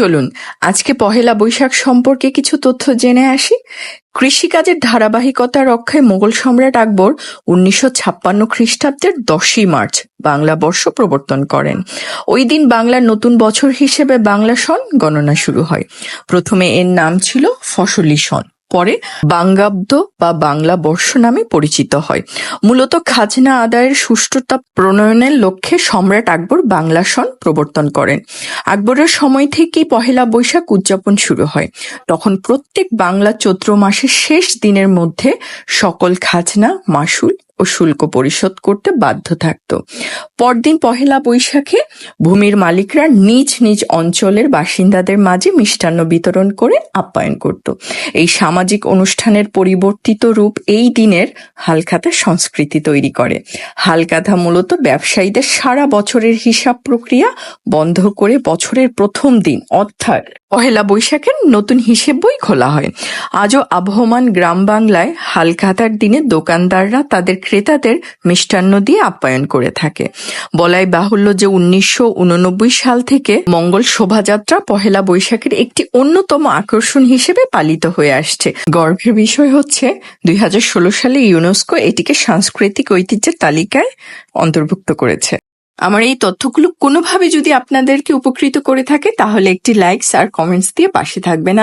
চলুন, আজকে পহেলা বৈশাখ সম্পর্কে কিছু তথ্য জেনে আসি। কৃষিকাজের ধারাবাহিকতা রক্ষায় মোগল সম্রাট আকবর উনিশশো ছাপ্পান্ন খ্রিস্টাব্দের দশই মার্চ বাংলা বর্ষ প্রবর্তন করেন। ওই দিন বাংলার নতুন বছর হিসেবে বাংলা সন গণনা শুরু হয়। প্রথমে এর নাম ছিল ফসলি সন পরে বাঙ্গাব্দ বা বাংলা বর্ষ নামে পরিচিত হয়। মূলত খাজনা আদায়ের সুষ্ঠুতা প্রণয়নের লক্ষ্যে সম্রাট আকবর বাংলা সন প্রবর্তন করেন। আকবরের সময় থেকেই পহেলা বৈশাখ উদযাপন শুরু হয়। তখন প্রত্যেক বাংলা চৈত্র মাসের শেষ দিনের মধ্যে সকল খাজনা মাসুল ও শুল্ক পরিশোধ করতে বাধ্য থাকত। পরদিন পহেলা বৈশাখে ভূমির মালিকরা নিজ নিজ অঞ্চলের বাসিন্দাদের মাঝে মিষ্টান্ন বিতরণ করে আপ্যায়ন করত। এই সামাজিক অনুষ্ঠানের পরিবর্তিত রূপ এই দিনের হালখাতা সংস্কৃতি তৈরি করে। হালকাথা মূলত ব্যবসায়ীদের সারা বছরের হিসাব প্রক্রিয়া বন্ধ করে বছরের প্রথম দিন, অর্থাৎ পহেলা বৈশাখের নতুন হিসেব বই খোলা হয়। আজও আবহমান গ্রাম বাংলায় হালখাতার দিনে দোকানদাররা তাদের ক্রেতাদের মিষ্টান্ন দিয়ে আপ্যায়ন করে থাকে। বলাই বাহুল্য যে উনিশশো উননব্বই সাল থেকে মঙ্গল শোভাযাত্রা পহেলা বৈশাখের একটি অন্যতম আকর্ষণ হিসেবে পালিত হয়ে আসছে। গর্বের বিষয় হচ্ছে, দুই হাজার ষোলো সালে ইউনেস্কো এটিকে সাংস্কৃতিক ঐতিহ্যের তালিকায় অন্তর্ভুক্ত করেছে। আমার এই তথ্যগুলো কোনোভাবে যদি আপনাদেরকে উপকৃত করে থাকে, তাহলে একটি লাইকস আর কমেন্টস দিয়ে পাশে থাকবেন।